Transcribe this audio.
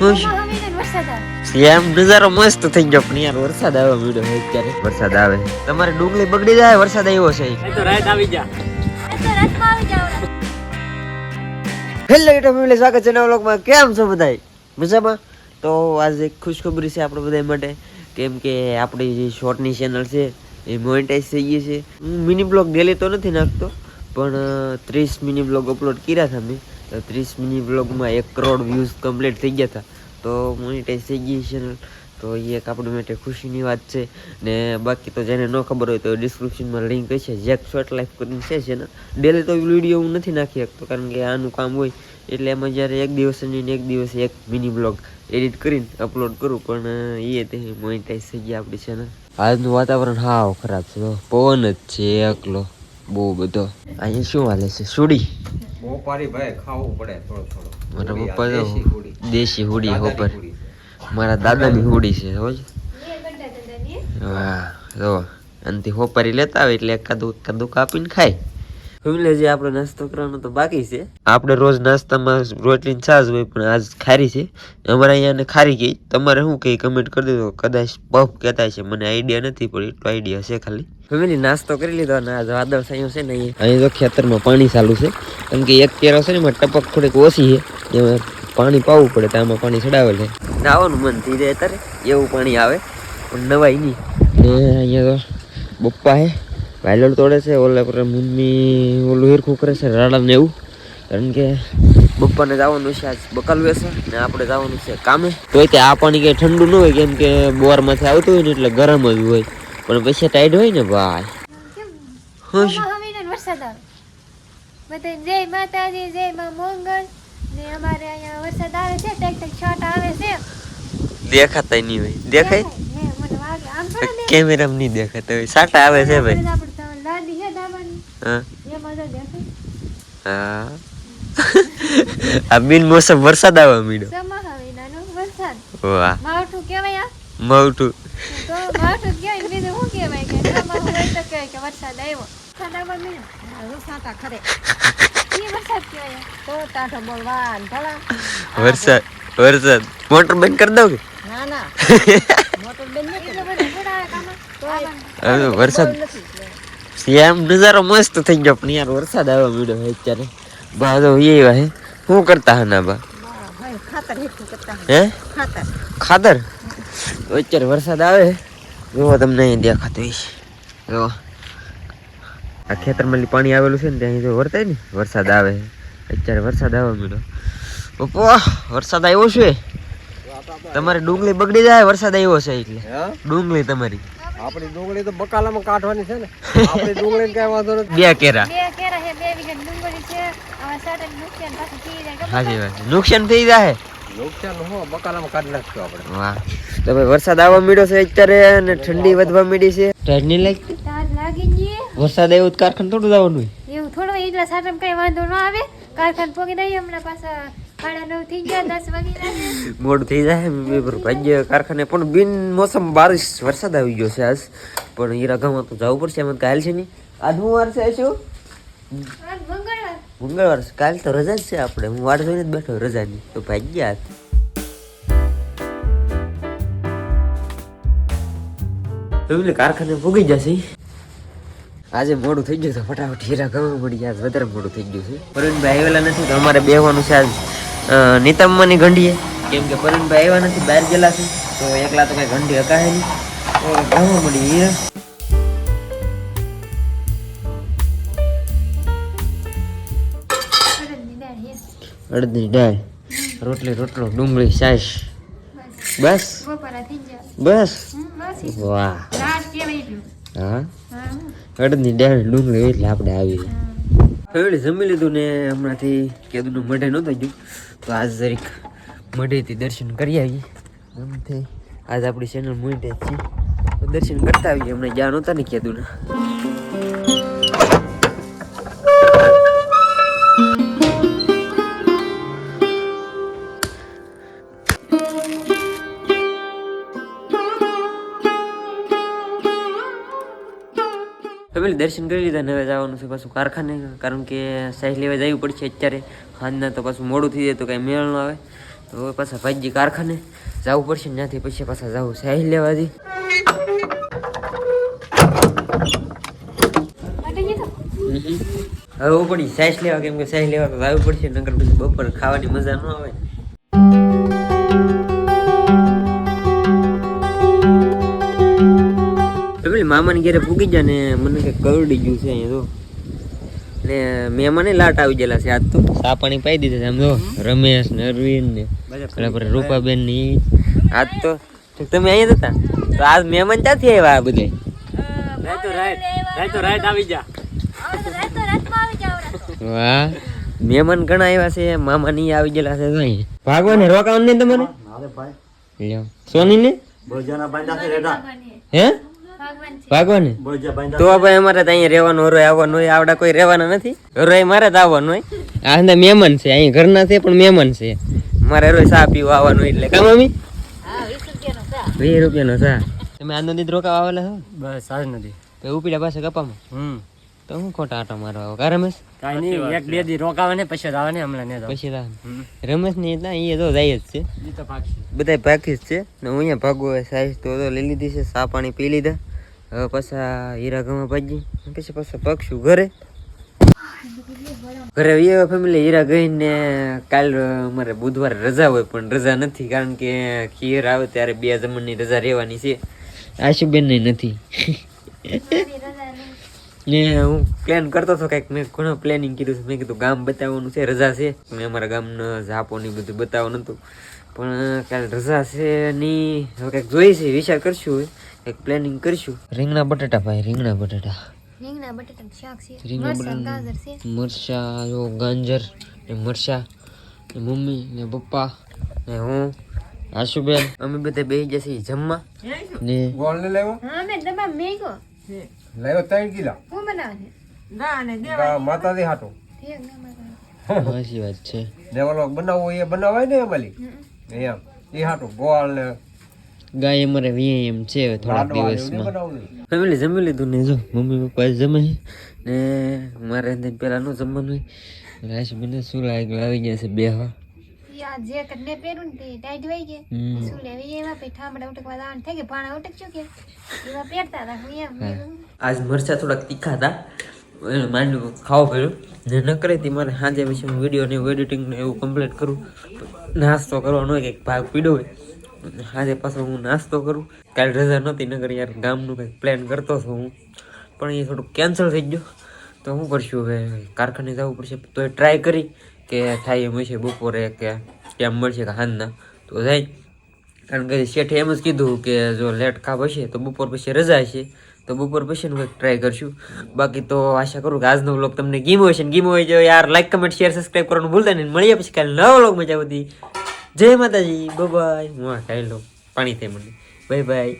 એમ નજારો મસ્ત થઈ ગયો પણ યાર વરસાદ આવે મીડો અત્યારે. વરસાદ આવે. તમારે ડુંગળી બગડી જાય વરસાદ આવ્યો છે. તો રાતમાં આવી જાવ હેલો યુટ્યુબ ફેમિલી સ્વાગત છે નવા લોકમાં કેમ છો બધાય? મજામાં? તો આજે એક ખુશખબરી છે આપણે બધા માટે. કેમ કે આપણી જે શોર્ટની ચેનલ છે એ મોનેટાઈઝ થઈ ગઈ છે. હું મિની બ્લોગ ડેલી તો નથી નાખતો પણ ત્રીસ મિની બ્લોગ અપલોડ કર્યા હતા મેં તો ત્રીસ મિની બ્લોગમાં એક કરોડ વ્યૂઝ કમ્પ્લીટ થઈ ગયા હતા. તો મોનેટાઈઝ થઈ ગઈ ચેનલ તો એ એક આપણી માટે ખુશીની વાત છે. ને બાકી તો જેને ન ખબર હોય તો ડિસ્ક્રિપ્શનમાં લિંક છે જેક શોર્ટ લાઈફ કરીને છે ચેનલ ડેલી તો વીડિયો હું નથી નાખી શકતો, કારણ કે આનું કામ હોય. એટલે એમાં જ્યારે એક દિવસની ને એક દિવસે એક મિની બ્લોગ એડિટ કરીને અપલોડ કરું, પણ એ તે મોનિટાઈઝ થઈ ગયા આપણી ચેનલ આજનું વાતાવરણ હાવ ખરાબ છે પવન જ છે એકલો. બહુ બધો. અહીંયા શું હાલે છે? સુડી. મોપારી ભાઈ ખાવું પડે થોડો થોડો. મારા પપ્પા તો દેશી હુડી. દેશી હુડી દાદાની હોપર. મારા દાદાની હુડી છે રોજ વાહ જો અંતિ હોપારી લેતા આવે એટલે એકાદું એકાદું કાપીને ખાય. ફેમિલી જે આપણે નાસ્તો કરવાનો તો બાકી છે. આપણે રોજ નાસ્તામાં રોટલી ને છાશ હોય પણ આજ ખારી છે. અમારે અહીંયા ખારી ગઈ. તમારે શું કહે કમેન્ટ કરી દીધો? કદાચ પફ કહેતા છે મને આઈડિયા નથી પણ એટલો આઈડિયા છે ખાલી. ફેમિલી નાસ્તો કરી લીધો અને આજ વાદળ સાયું છે ને અહીંયા. અહીં તો ખેતરમાં પાણી ચાલુ છે. કેમ કે એક કેરો છે ને એમાં ટપક થોડીક ઓછી છે. એમાં પાણી પાવું પડે તો આમાં પાણી ચડાવે છે. નાવાનું મન થઈ જાય એવું પાણી આવે પણ નવાય નહીં. ને અહીંયા તો બપ્પા હે વાયલોડ તોડે છે ઓલા પર મમ્મી ઓલું હીરખું કરે છે રાડા ને એવું. કારણ કે બપ્પાને જવાનું છે આજ બકાલ છે ને આપણે જવાનું છે કામે. તો કે આ પાણી કંઈ ઠંડુ ન હોય કેમ કે બોરમાંથી આવતું હોય ને એટલે ગરમ જ હોય. પણ પછી ટાઈડ હોય ને ભાઈ. ખુશ જય માતાજી જય માં મોંગલ ને અમારે અહીંયા વરસાદ આવે છે ટેક ટેક શોટ આવે છે. દેખાતા નહીં હોય. દેખાય. કેમેરામાં નહીં દેખાતા હોય. સાટા આવે છે ભાઈ આપણે આપણે તો લાદી છે દાવાની હા આ બિન મોસમ વરસાદ આવવા મીડો વરસાદ વાહ માવઠું કહેવાય આ મવઠું તો માવઠું કહેવાય બીજું શું કહેવાય કે સમહાવું હોય તો કહેવાય કે વરસાદ આવ્યો વરસાદ આવવા ખરે એ વરસાદ કહેવાય તો ટાઢો બોલવાન ભલા વરસાદ વરસાદ મોટર બંધ કરી દઉં કે ના ના મોટર બધો વરસાદ એમ નજારો મસ્ત થઈ ગયો. પણ યાર વરસાદ આવવા માંડ્યો છે અત્યારે. બા તો એ હે. શું કરતા હના બા? ખાતર હે? ખાતર? અત્યારે વરસાદ આવે જો તમને અહીં દેખાતો હોય જો આ ખેતરમાં પાણી આવેલું છે ને ત્યાં જો વરતાય ને. વરસાદ આવે અત્યારે વરસાદ આવવા માંડ્યો પપ્પો વરસાદ આવ્યો છે. તમારે ડુંગળી બગડી જાય વરસાદ આવ્યો છે એટલે. હે? ડુંગળી તમારી. આપણી ડુંગળી તો બકાલામાં કાઢવાની છે ને. આપણી ડુંગળી કઈ વાંધો નથી. બે કેરા. બે કેરા છે બે વીઘા ડુંગળી છે. હવે સાટન નુકસાન પાછું થઈ જાય વાત નુકસાન થઈ જાય નુકસાન હો બકાલામાં કાઢી નાખશું આપણે. વાહ. તો ભાઈ વરસાદ આવવા માંડ્યો છે અત્યારે અને ઠંડી વધવા મીડી છે. ટાઈટ નહીં લાગતી? તાજ લાગી ગઈ વરસાદ આવ્યો તો કારખાને થોડું જવાનું હોય. એવું થોડું એટલા સાટમ કઈ વાંધો ન આવે. કારખાન પોગી દઈએ હમણાં પાછા ગયા ગયા મોડું થઈ જાય ભાગ્ય કારખાને. પણ બિન મોસમ બારિશ વરસાદ આવી ગયો છે આજ. પણ હીરા ગામમાં તો જવું પડશે એમ કાલ છે નહીં. આજ હું વાર છે શું? મંગળવાર. કાલ તો રજા જ છે આપણે. હું વાર જોઈને જ બેઠો રજાની. તો ભાગ્યા એટલે કારખાને ભોગી જશે આજે મોડું થઈ ગયું તો ફટાફટ હીરા ગામમાં મળી આજ વધારે મોડું થઈ ગયું છે. પરવીનભાઈ આવેલા નથી તો અમારે બેહવાનું છે આજ. નીતમ્માની ઘંટીએ કેમ કે પરવીનભાઈ આવ્યા નથી બહાર ગયેલા છે તો એકલા તો કઈ ઘંટી હકાય નહીં તો ગામમાં મળી. અડદની દાળ રોટલી રોટલો ડુંગળી છાશ બસ. બસ. વાહ. હા? હા. અડદની દાળ ડુંગળી એટલે આપણે આવી. ફેમિલી જમી લીધું ને હમણાંથી કેદુનું મઢે નહોતું ગયું. તો આજ જરીક મઢેથી દર્શન કરી આવીએ. એમથી આજ આપણી ચેનલ મોઈન્ટેજ છે. દર્શન કરતા આવીએ. હમણાં જ્યાં નહોતા ને કેદુના. ફેમિલી દર્શન કરી લીધા ને હવે જવાનું છે પાછું કારખાને, કારણ કે સાઈઝ લેવા જવું પડશે અત્યારે. સાંજના તો પાછું મોડું થઈ જાય, તો કાંઈ મેળ ન આવે. તો હવે પાછા ભાઈજી કારખાને જવું પડશે ને ત્યાંથી પછી પાછા જવું સાઈઝ લેવાથી હવે પડી સાઈસ લેવા, કેમ કે સાઈઝ લેવા જવું પડશે નગર પછી બપોર ખાવાની મજા ન આવે. મામાની ઘેરે પૂગી જાય ને મને કે કરડી ગયું છે અહીંયા તો ને મહેમાને લાટ આવી ગયેલા છે આજ તો. સાપાણી પાઈ દીધા છે આમ જો રમેશ ને અરવિંદ ને બરાબર રૂપાબેનની આજ તો તમે અહીંયા હતા? તો આજ મહેમાન ક્યાંથી આવ્યા આ બધે? વાહ. મહેમાન ઘણા આવ્યા છે મામા ની આવી ગયેલા છે તો અહીંયા. ભાગવાને રોકાવાનું નહીં તમારે? સોની ને હે? ભાગવાને? તો ભાઈ અમારે તો અહીંયા રહેવાનું હરોય આવવાનું હોય આવડા કોઈ રહેવાના નથી. હરોય મારે જ આવવાનું હોય. આ અંદર મહેમાન છે અહીં ઘરના છે પણ મહેમાન છે. મારે હરોય ચા પીવા આવવાનું એટલે. કા મમ્મી? વીસ રૂપિયાનો ચા. તમે આનંદિત રોકાવા આવેલા છો? બસ આજ નથી તો ઉપીડા પાસે કપામાં? હમ. તો હું ખોટા આટો મારવા આવો? કા રમેશ? કાંઈ નહીં એક બે દી રોકાવે ને પછી આવે ને હમણાં નહીં પછી તા રમેશ ને એટલા અહીંયા તો જાય જ છે. ઈ તો બધા બાકી જ છે. ને હું અહીંયા ભાગો સાઈઝ તો તો લઈ લીધી છે સા પાણી પી લીધા. હવે પાછા હીરા ગમાં ભાજી પછી પાછા પગશું ઘરે. ઘરે એ ફેમિલી હીરા ગઈને કાલ અમારે બુધવારે રજા હોય પણ રજા નથી કારણ કે ખીર આવે ત્યારે બે જમણની રજા રહેવાની છે. આશુબેન નથી. ને હું પ્લાન કરતો હતો કંઈક મેં ઘણો પ્લાનિંગ કીધું મેં કીધું ગામ બતાવવાનું છે રજા છે. મેં અમારા ગામના ઝાપો ને બધું બતાવવાનું હતું. પણ કાલ રજા છે ની હવે કંઈક જોઈ છે વિચાર કરશું. કંઈક પ્લાનિંગ કરીશું. રીંગણા બટાટા ભાઈ રીંગણા બટાટા. રીંગણા શાક છે. રીંગણા મરચાં, બટાટા મરચા જો ગાંજર ને મરચા ને મમ્મી ને પપ્પા ને હું આશુબેન. અમે બધા બેસી જશે જમવા. ને ગોળ ને લેવો? હા મેં ડબ્બા મેગો. લેવો ત્રણ કિલો. હું બનાવે માતાજી હાટો. ઠીક ના બનાવે. સાચી વાત છે. દેવાલો બનાવવો એ બનાવાય ને અમારી એમ. એ હાટો ગોળ ને ગાય અમારે વી એમ છે થોડાક દિવસમાં. ફેમિલી જમી લીધું ને જો મમ્મી પપ્પા જમે ને મારે પેલા નું જમવાનું હોય. મને શું લાગે આવી ગયા છે બે હા આજ મરચા થોડાક તીખા હતા. એને માંડ્યું પડ્યું. ને ન કરે તે મારે સાંજે પછી હું વીડિયો ને એડિટિંગ ને એવું કમ્પ્લીટ કરું. નાસ્તો કરવાનો હોય કંઈક ભાગ પીડો હોય. આજે પાછો હું નાસ્તો કરું. કાલે રજા નહોતી, નગર યાર ગામનું કંઈક પ્લાન કરતો છું હું. પણ એ થોડુંક કેન્સલ થઈ ગયું. તો શું કરશું હવે? કારખાને જવું પડશે. તો એ ટ્રાય કરી કે થાય એમ હશે બપોરે કે કેમ મળશે કે હાંજના. તો જાય. કારણ કે શેઠે એમ જ કીધું કે જો લેટ કાપ હશે તો બપોર પછી રજા હશે. તો બપોર પછી કંઈક ટ્રાય કરશું. બાકી તો આશા કરું કે આજનો વ્લોગ તમને ગીમો હશે ને ગીમો હોય જો યાર લાઈક કમેન્ટ શેર સબસ્ક્રાઈબ કરવાનું ભૂલતા નહીં. મળીએ પછી કાલે નવો વ્લોગ મજા બધી જય માતાજી બાય હું આ ખાઈ લઉં. પાણી થઈ મને. Bye bye.